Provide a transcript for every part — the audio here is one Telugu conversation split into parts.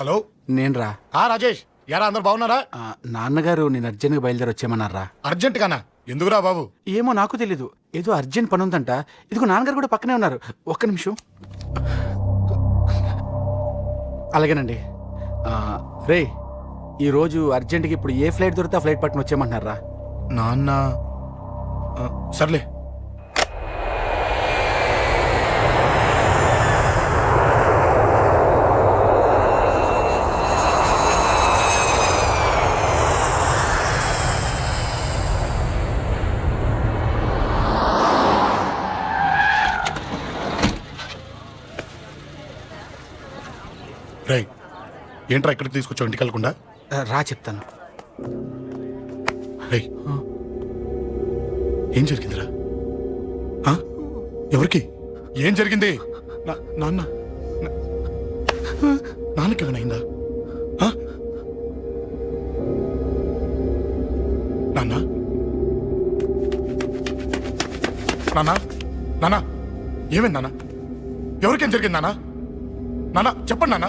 హలో. నేను రా. ఆ రాజేష్ యారా అందరు బాగున్నారా? ఆ, నాన్నగారు నేను అర్జెంట్గా బయలుదేరి వచ్చేయమన్నారా అర్జెంట్ గానా ఎందుకురా బాబు? ఏమో నాకు తెలీదు. ఏదో అర్జెంట్ పని ఉందంట ఇదిగో నాన్నగారు కూడా పక్కనే ఉన్నారు. ఒక్క నిమిషం. అలాగేనండి. ఆ, రే ఈరోజు అర్జెంట్గా ఇప్పుడు ఏ ఫ్లైట్ దొరికితే ఆ ఫ్లైట్ పట్టుకుని వచ్చేయమంటున్నారా నాన్న. ఆ, సర్లే రేయ్ ఏంట్రా ఇక్కడికి తీసుకొచ్చావు ఇంటికి వెళ్ళకుండా? రా చెప్తాను. ఏం జరిగిందిరా? ఎవరికి? ఏం జరిగింది? నాన్న. నాన్నకి ఏమైనా? నాన్న? నాన్న? నాన్న? ఏమైంది నాన్న? ఎవరికేం జరిగింది నాన్న? నాన్న చెప్పండి నాన్న.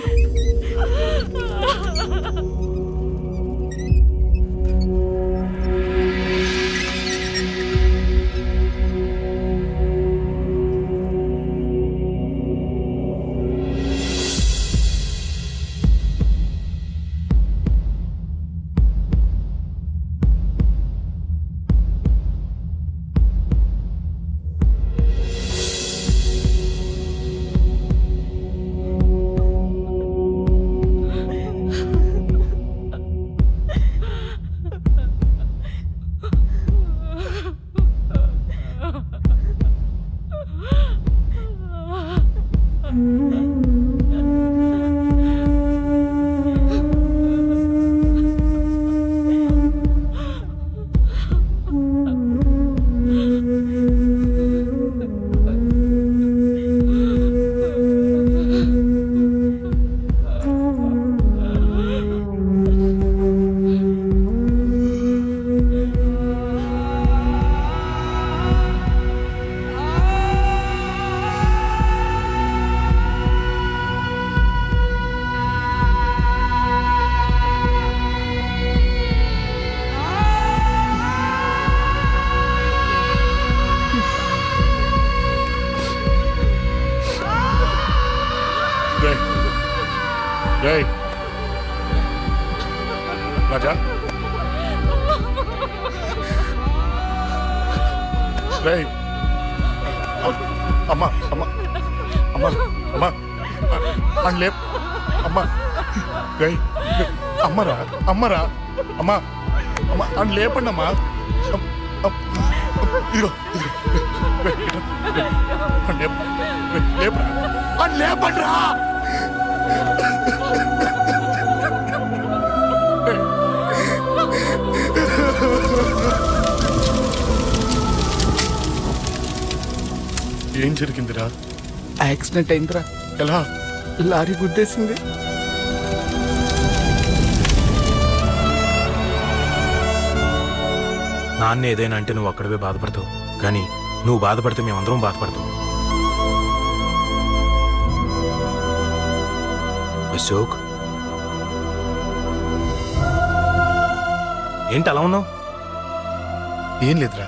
అమ్మరా. అమ్మా అమ్మా అని లేపండి అమ్మా అమ్, అమ్, ఇదిగో అని లేపండి రా ఏం జరిగిందిరా? యాక్సిడెంట్ అయిందిరా. ఎలా? లారీ గుద్దేసింది. నాన్న ఏదైనా అంటే నువ్వు అక్కడవే బాధపడతావు. కానీ నువ్వు బాధపడితే మేమందరం బాధపడతాం. అశోక్? ఏంటి అలా ఉన్నావు? ఏం లేదురా.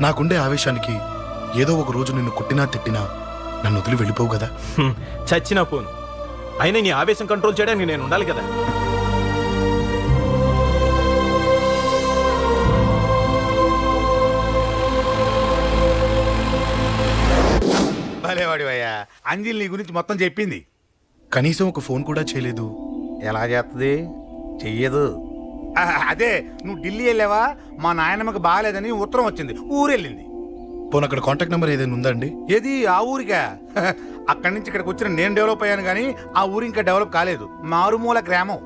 నాకుండే ఆవేశానికి ఏదో ఒక రోజు నిన్ను కొట్టినా తిట్టినా నన్ను వదిలి వెళ్ళిపోవు కదా? చచ్చినా పోను. అయినా నీ ఆవేశం కంట్రోల్ చేయడానికి నేను ఉండాలి కదా? భలేవాడివయ్యా అంజలి నీ గురించి మొత్తం చెప్పింది. కనీసం ఒక ఫోన్ కూడా చేయలేదు. ఎలా చేస్తుంది చెయ్యదు. అదే నువ్వు ఢిల్లీ వెళ్ళావా? మా నాయనమ్మకి బాగాలేదని ఉత్తరం వచ్చింది. ఊరెళ్ళింది. పోనీ అక్కడ కాంటాక్ట్ నెంబర్ ఏదైనా ఉందా అండి? ఏది? ఆ ఊరికా? అక్కడి నుంచి ఇక్కడికి వచ్చిన నేను డెవలప్ అయ్యాను కానీ ఆ ఊరు ఇంకా డెవలప్ కాలేదు. మారుమూల గ్రామం.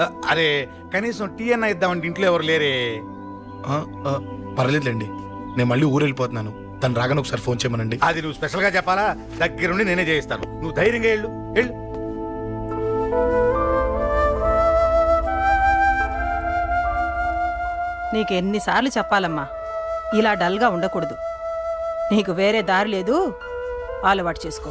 ఆ, అరే కనీసం టీ అన్న ఇద్దామంటే ఇంట్లో ఎవరు లేరే? ఆ, ఆ, పర్లేదులేండి. నేను మళ్ళీ ఊరు వెళ్ళిపోతున్నాను. తను రాగానే ఒకసారి ఫోన్ చేయమనండి. అది నువ్వు స్పెషల్గా చెప్పాలా? దగ్గరుండి నేనే చేయిస్తాను. నువ్వు ధైర్యంగా వెళ్ళు. వెళ్ళు. నీకు ఎన్నిసార్లు చెప్పాలమ్మా? ఇలా డల్గా ఉండకూడదు. నీకు వేరే దారి లేదు. అలవాటు చేసుకో.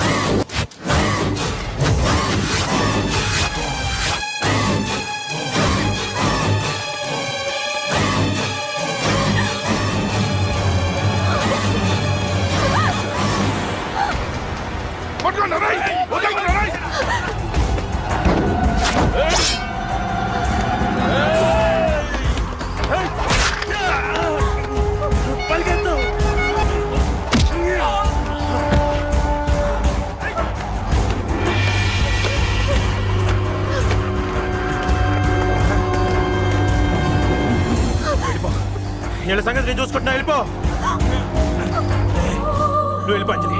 వీళ్ళ సంగతి నేను చూసుకుంటున్నా వెళ్ళిపో. నువ్వు వెళ్ళిపో అంజలి.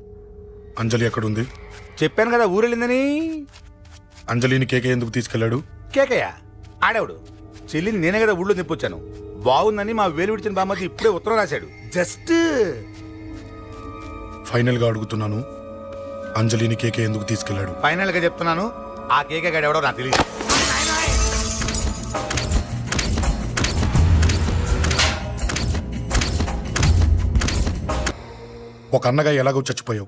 అంజలి ఎక్కడుంది? చెప్పాను కదా ఊరెళ్ళిందని. అంజలిని కేకే ఎందుకు తీసుకెళ్ళాడు? కేకయ్య ఆడేవుడు? చెల్లిని నేనే కదా ఊళ్ళో తిప్పొచ్చాను బాగుందని మా వేలు విడిచిన బామ్మది ఇప్పుడే ఉత్తరం రాశాడు. జస్ట్. ఫైనల్గా అడుగుతున్నాను అంజలిని కేకే ఎందుకు తీసుకెళ్ళాడు? ఫైనల్గా చెప్తున్నాను ఆ కేక గాడు ఎవడో నాకు తెలియదు ఒక అన్నగా ఎలాగో చచ్చిపోయావు.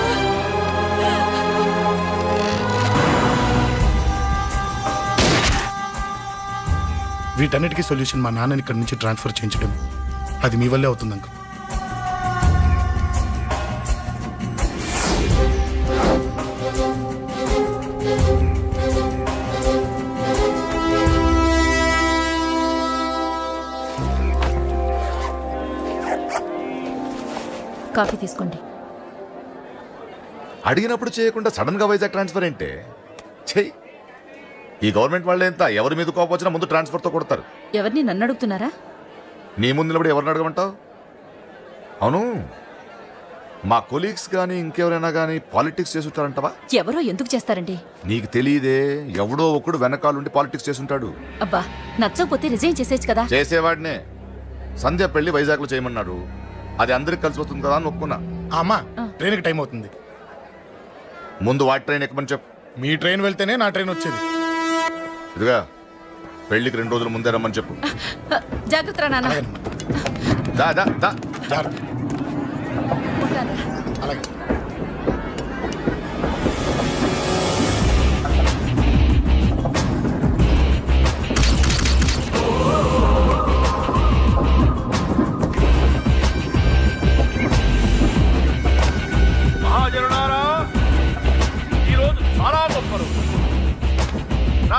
వీటన్నిటికీ సొల్యూషన్ మా నాన్నని ఇక్కడి నుంచి ట్రాన్స్ఫర్ చేయించడమే. అది మీ వల్లే అవుతుంది అంకుల్ కాఫీ తీసుకోండి. అడిగినప్పుడు చేయకుండా సడన్గా వైజాగ్ ట్రాన్స్ఫర్ ఏంటే? చెయ్యి. ఈ గవర్నమెంట్ వాళ్ళే ఎంత? ఎవరి మీద కోపం వచ్చినా ముందు ట్రాన్స్ఫర్తో కొడతారు. ఎవరిని? నన్ను అడుగుతున్నారా? నీ ముందు నిలబడి ఎవరిని అడగమంటావు? అవును. మా కొలీగ్స్ కానీ ఇంకెవరైనా కానీ పాలిటిక్స్ చేస్తుంటారంటవా? ఎవరో ఎందుకు చేస్తారండి? నీకు తెలియదే ఎవడో ఒకడు వెనకాలండి పాలిటిక్స్ చేస్తుంటాడు. అబ్బా నచ్చకపోతే రిజైన్ చేసేచ్చు కదా. చేసేవాడినే. సంధ్య పెళ్ళి వైజాగ్లో చేయమన్నాడు. అది అందరికి కలిసి వస్తుంది కదా అని ఒప్పుకున్నా. అమ్మా ట్రైన్కి టైం అవుతుంది ముందు వాటి ట్రైన్ ఎక్కమని చెప్పు. మీ ట్రైన్ వెళ్తేనే నా ట్రైన్ వచ్చేది. ఇదిగా పెళ్ళికి రెండు రోజుల ముందే రమ్మని చెప్పు. జాగ్రత్త నాన్న. దా దా దా. జాగ్రత్త. అలాగే.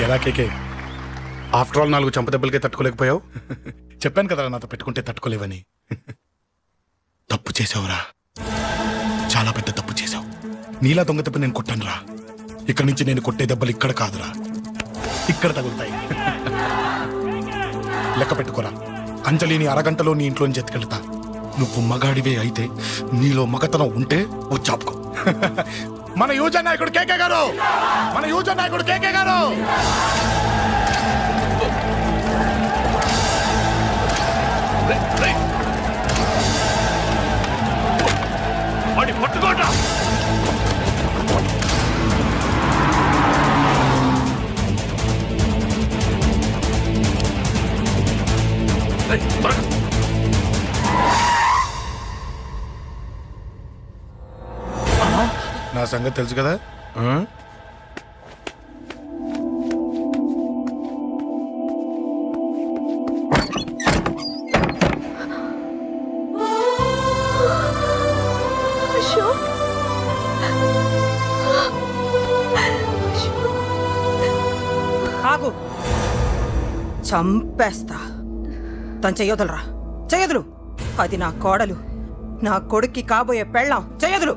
ఎలా కేకే? ఆఫ్టర్ ఆల్ నాలుగు చంప దెబ్బలకే తట్టుకోలేకపోయావు? చెప్పాను కదా నాతో పెట్టుకుంటే తట్టుకోలేవని. తప్పు చేసావురా చాలా పెద్ద తప్పు చేసావు నీలా దొంగ దెబ్బ నేను కొట్టాను రా ఇక్కడి నుంచి నేను కొట్టే దెబ్బలు ఇక్కడ కాదురా. ఇక్కడ తగులుతాయి. లెక్క పెట్టుకోరా. అంజలిని అరగంటలో నీ ఇంట్లోంచి ఎత్తుకెళ్తా. నువ్వు మగాడివే అయితే నీలో మగతనం ఉంటే ఓ చాపుకో మన యువజన నాయకుడు కేకే గారు! మన యువజన నాయకుడు కేకే గారు! పట్టుకోట నా సంగతి తెలుసు కదా? ఆగు. చంపేస్తా. తను చెయ్యొదలరా చెయ్యదులు అది నా కోడలు. నా కొడుక్కి కాబోయే పెళ్ళాం. చెయ్యదులు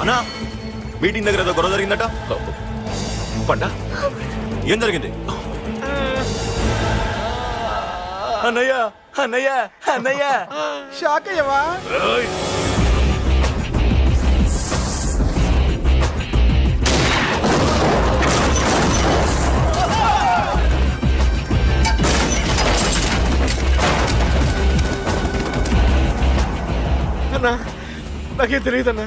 అన్నా మీటింగ్ దగ్గర ఏదో గొడవ జరిగిందట? పండా ఏం జరిగింది? అన్నయ్య అన్నయ్య అన్నయ్య. షాక్ అయ్యవా! అన్నా నాకేం తెలియదన్నా.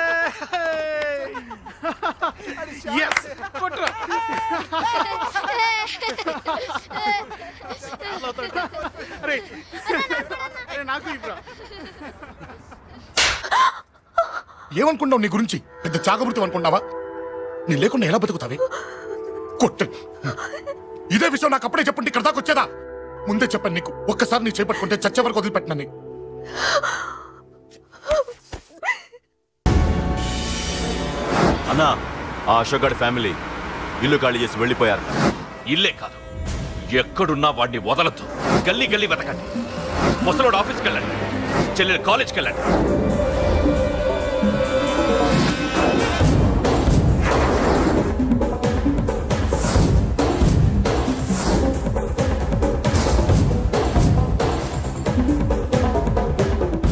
Yes! కొట్రా. అరే అరే, నాకు ఇవ్వరా ఏమనుకున్నావు నీ గురించి పెద్ద చాగమృతం అనుకున్నావా నీ లేకుండా ఎలా బతుకుతావే కొట్టు ఇదే విషయం నాకు అప్పుడే చెప్పండి ఇక్కడ దాకా వచ్చేదా ముందే చెప్పాను నీకు ఒక్కసారి నీ చేపట్టుకుంటే చచ్చే వరకు వదిలిపెట్టినా నీకు అన్నా ఆ అశోక్ గారి ఫ్యామిలీ ఇల్లు ఖాళీ చేసి వెళ్ళిపోయారు. ఇల్లే కాదు. ఎక్కడున్నా వాడిని వదలద్దు. గల్లీ గల్లీ వెతకండి. ముసలోడు ఆఫీస్కి వెళ్ళండి చెల్లెలు కాలేజ్కి వెళ్ళండి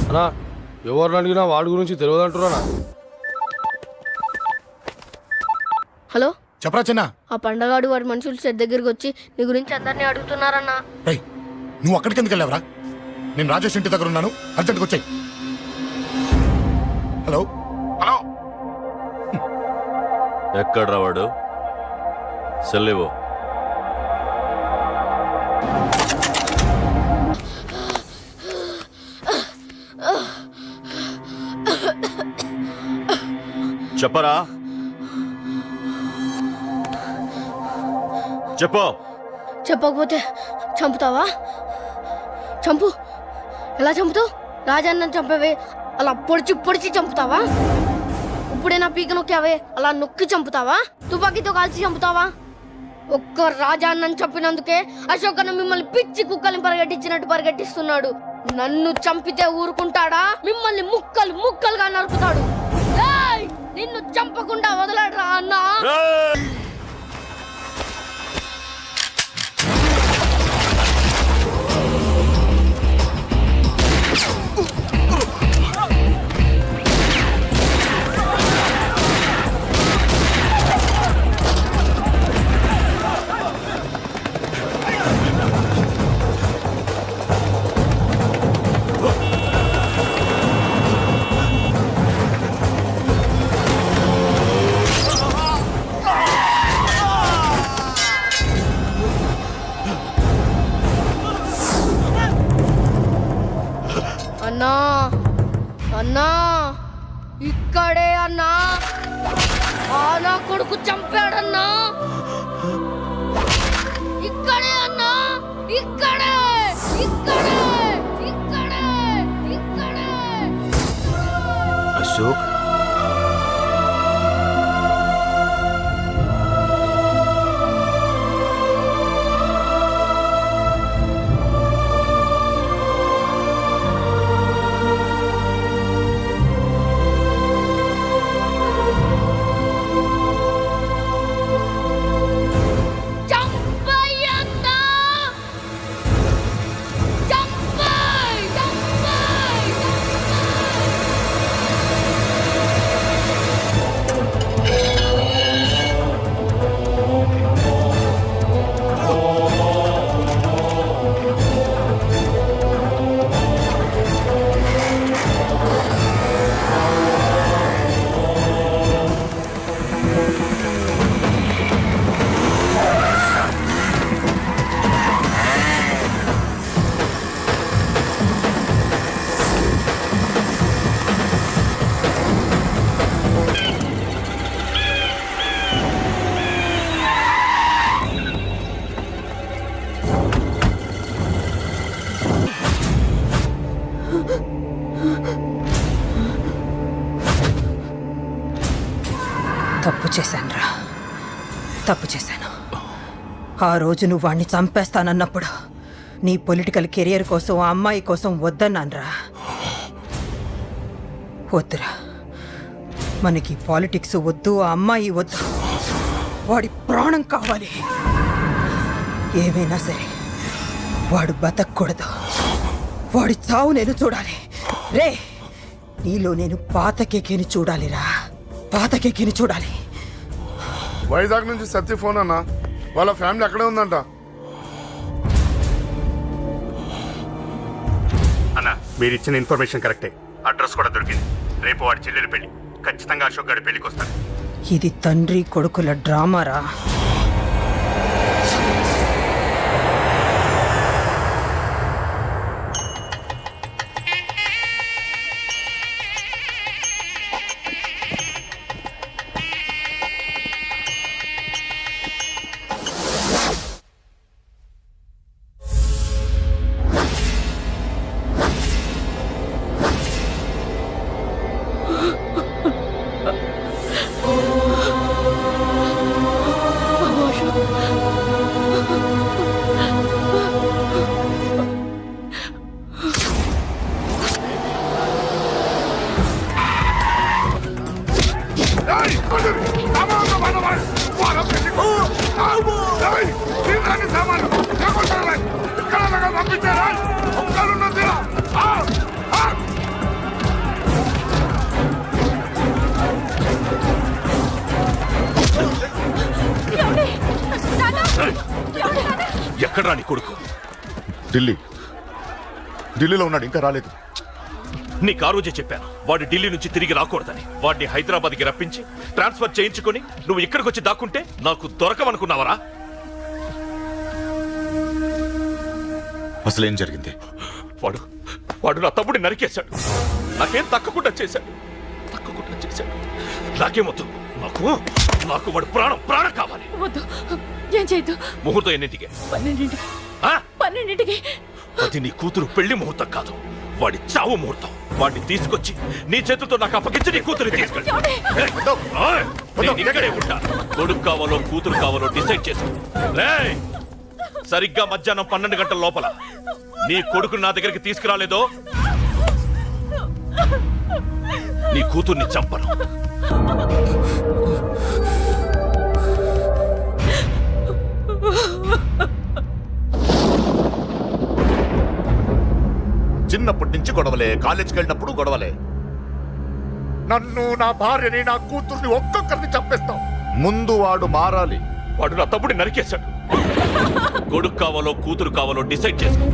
అన్నా ఎవరిని అడిగినా వాడి గురించి తెలియదు చెప్పరా చిన్న. ఆ పండగాడు వాడి మనుషులు సెట్ దగ్గరికి వచ్చి నీ గురించి అందరినీ అడుగుతున్నారన్నా. రేయ్ నువ్వు అక్కడికి ఎందుకు వెళ్ళావరా? నేను రాజేష్ ఇంటి దగ్గర ఉన్నాను. అర్జెంట్గా వచ్చాయి. హలో? హలో. ఎక్కడ వాడు? సెల్లివో చెప్పరా? చెప్పు. చెప్పకపోతే చంపుతావా? చంపు. ఎలా చంపుతావు? రాజాన్న చంపవే అలా పొడిచి పొడిచి చంపుతావా? ఇప్పుడే నా పీక నొక్కావే అలా నొక్కి చంపుతావా? తుపాకీతో కాల్చి చంపుతావా? ఒక్క రాజాన్నని చంపినందుకే అశోక్ అన్న మిమ్మల్ని పిచ్చి కుక్కల్ని పరిగెట్టించినట్టు పరిగెట్టిస్తున్నాడు. నన్ను చంపితే ఊరుకుంటాడా? మిమ్మల్ని ముక్కలు ముక్కలుగా నరుకుతాడు! నిన్ను చంపకుండా వదలడరా అన్నా. తప్పు చేశానురా. తప్పు చేశాను. ఆ రోజు నువ్వు వాణ్ణి చంపేస్తానన్నప్పుడు నీ పొలిటికల్ కెరియర్ కోసం ఆ అమ్మాయి కోసం వద్దన్నానరా. వద్దురా. మనకి పాలిటిక్స్ వద్దు ఆ అమ్మాయి వద్దు. వాడి ప్రాణం కావాలి. ఏమైనా సరే వాడు బతకూడదు. వాడి చావు నేను చూడాలి. రే నీలో నేను పాత కేకేని చూడాలిరా. పాత కేకేని చూడాలి. వైజాగ్ నుంచి సత్య ఫోన్ అన్న. వాళ్ళ ఫ్యామిలీ అక్కడే ఉందంట. అన్న మీరు ఇచ్చిన ఇన్ఫర్మేషన్ కరెక్టే. అడ్రస్ కూడా దొరికింది. రేపు వాడి చెల్లెలు పెళ్ళి ఖచ్చితంగా అశోక్ గారి పెళ్ళికి వస్తాను ఇది తండ్రి కొడుకుల డ్రామారా? ఎక్కడ్రా నీ కొడుకు? ఢిల్లీ. ఢిల్లీలో ఉన్నాడు ఇంకా రాలేదు. నీకు ఆ రోజే చెప్పాను వాడు ఢిల్లీ నుంచి తిరిగి రాకూడదని. వాడిని హైదరాబాద్కి రప్పించి ట్రాన్స్ఫర్ చేయించుకొని నువ్వు ఇక్కడికి వచ్చి దాక్కుంటే నాకు దొరకమనుకున్నావరా అసలు ఏం జరిగింది? వాడు వాడు నా తమ్ముడిని నరికేశాడు. నాకేం తక్కకుండా చేశాడు. తక్కకుండా చేశాడు. నాకేమొద్దు నాకు నాకు వాడు ప్రాణం ప్రాణం కావాలి. వద్దు. ఏం చేయొద్దు. ముహూర్తం ఎన్నింటికి? పన్నెండింటికి. ఆ? పన్నెండింటికి. అది నీ కూతురు పెళ్ళి ముహూర్తం కాదు. వాడి చావు ముహూర్తం. వాడిని తీసుకొచ్చి నీ చేతులతో నాకు అప్పగించి నీ కూతురు తీసుకెళ్ళి. ఏయ్, ఓయ్, నేను ఇక్కడే ఉంటా. కొడుకు కావాలో కూతురు కావాలో డిసైడ్ చేసుకో. రేయ్, సరిగ్గా మధ్యాహ్నం పన్నెండు గంటల లోపల నీ కొడుకు నా దగ్గరికి తీసుకురాలేదో నీ కూతుర్ని చంపను. చిన్నప్పటి నుంచి గొడవలే కాలేజీకి వెళ్ళినప్పుడు గొడవలే. నన్ను నా భార్యని నా కూతుర్ని ఒక్కొక్కరిని చంపేస్తాం ముందు వాడు మారాలి. వాడు నా తమ్ముడిని నరికేశాడు. కొడుకు కావాలో కూతురు కావాలో డిసైడ్ చేసుకో.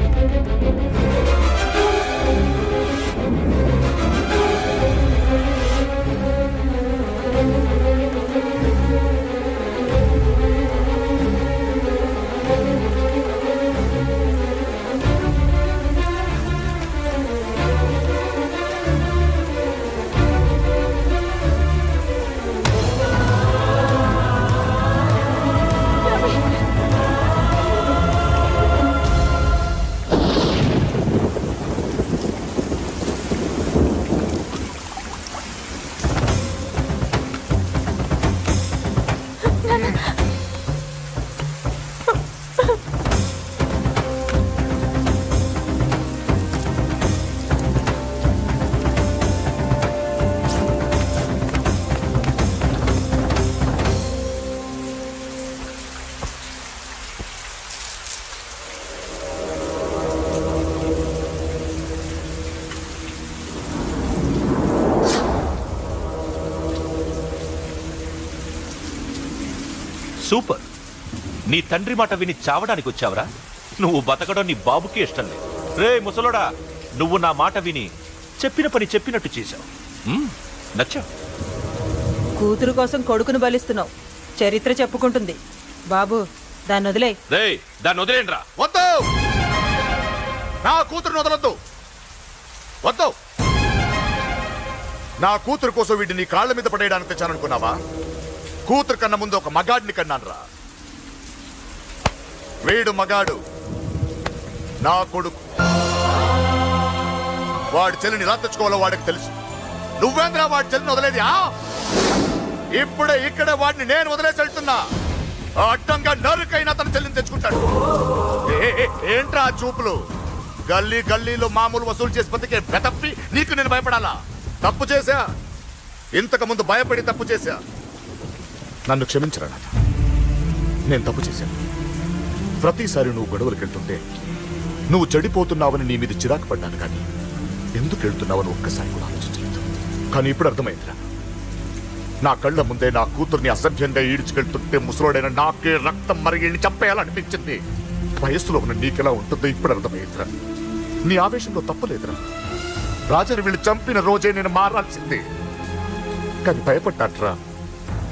నీ తండ్రి మాట విని చావడానికి వచ్చావరా? నువ్వు బతకడం నీ బాబుకి ఇష్టం లేదు. రే ముసలోడా నువ్వు నా మాట విని చెప్పిన పని చెప్పినట్టు చేశావు. మ్మ్, నచ్చావు కూతురు కోసం కొడుకును బలిస్తున్నావు. చరిత్ర చెప్పుకుంటుంది. బాబు దాన్ని వదిలే. రే దాన్ని వదిలేండ్రా. వద్దు! నా కూతురుని వదలొద్దు. వద్దు! నా కూతురు కోసం వీడిని నీ కాళ్ళ మీద పడేయడానికి తెచ్చాననుకున్నావా? కూతురు కన్నా ముందు ఒక మగాడిని కన్నాను రా వీడు మగాడు. నా కొడుకు. వాడి చెల్లిని ఎలా తెచ్చుకోవాలో వాడికి తెలుసు. నువ్వేంద్రా వాడి చెల్లిని వదిలేది ఇప్పుడే ఇక్కడే వాడిని నేను వదిలేసి వెళ్తున్నా. అడ్డంగా నరుకైనా తన చెల్లిని తెచ్చుకుంటాడు. ఏ, ఏంట్రా చూపులు? గల్లీ గల్లీలో మామూలు వసూలు చేసి బతికే బెతప్పి నీకు నేను భయపడాలా? తప్పు చేశా? ఇంతకు ముందు భయపడి తప్పు చేశా? నన్ను క్షమించరా నేను తప్పు చేశాను. ప్రతిసారి నువ్వు గొడవలకెళ్తుంటే నువ్వు చెడిపోతున్నావని నీ మీద చిరాకు పడ్డాను కానీ ఎందుకు వెళ్తున్నావని ఒక్కసారి కూడా ఆలోచించలేదు. కానీ ఇప్పుడు అర్థమైందిరా. నా కళ్ళ ముందే నా కూతుర్ని అసభ్యంగా ఈడ్చుకెళ్తుంటే ముసలోడైన నాకే రక్తం మరిగిని చంపేయాలనిపించింది. వయస్సులో ఉన్న నీకెలా ఉంటుందో ఇప్పుడు అర్థమైందిరా. నీ ఆవేశంలో తప్పలేదురా. రాజని వీళ్ళు చంపిన రోజే నేను మారాల్సిందే. కానీ భయపడ్డాట్రా.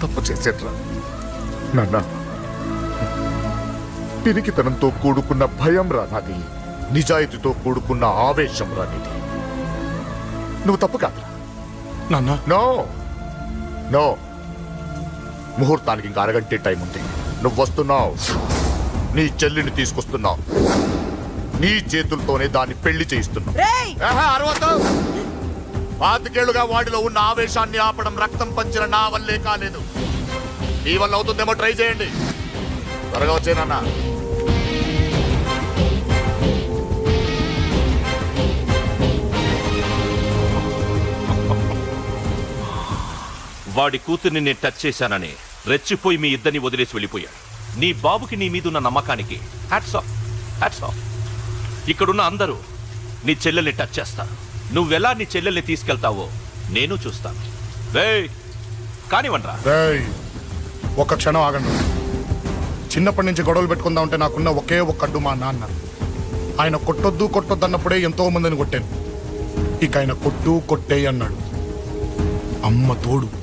తప్పు చేసేట్రా. నాన్న. పిరికితనంతో కూడుకున్న భయం రా నాది నిజాయితీతో కూడుకున్న ఆవేశం రా నీది. నువ్వు తప్పు కాదురా. నాన్న. నో. నో. ముహూర్తానికి ఇంకా అరగంటే టైం ఉంది. నువ్వు వస్తున్నావు. నీ చెల్లిని తీసుకొస్తున్నావు. నీ చేతులతోనే దాన్ని పెళ్ళి చేయిస్తున్నావు. ఆహా, అరవద్దు. పాతికేళ్ళుగా వాడిలో ఉన్న ఆవేశాన్ని ఆపడం రక్తం పంచిన నా వల్లే కాలేదు. నీ వల్ల అవుతుందేమో ట్రై చేయండి. త్వరగా వచ్చేనన్నా వాడి కూతుర్ని నేను టచ్ చేశానని రెచ్చిపోయి మీ ఇద్దరిని వదిలేసి వెళ్ళిపోయాడు. నీ బాబుకి నీ మీదున్న నమ్మకానికి హ్యాట్స్ ఆఫ్ హ్యాట్స్ ఆఫ్ ఇక్కడున్న అందరూ నీ చెల్లెల్ని టచ్ చేస్తారు. నువ్వెలా నీ చెల్లెల్ని తీసుకెళ్తావో నేను చూస్తాను. రే కానివ్వండ్రా. రేయ్ ఒక క్షణం ఆగండి. చిన్నప్పటి నుంచి గొడవలు పెట్టుకుందాం అంటే నాకున్న ఒకే ఒక అడ్డు మా నాన్న. ఆయన కొట్టొద్దు కొట్టొద్దు అన్నప్పుడే ఎంతో మందిని కొట్టాను. ఇక ఆయన కొట్టు కొట్టే అన్నాడు. అమ్మ తోడు.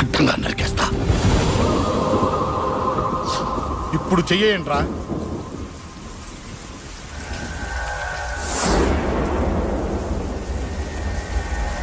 అడ్డంగా నరికేస్తా. ఇప్పుడు చెయ్యేయంట్రా.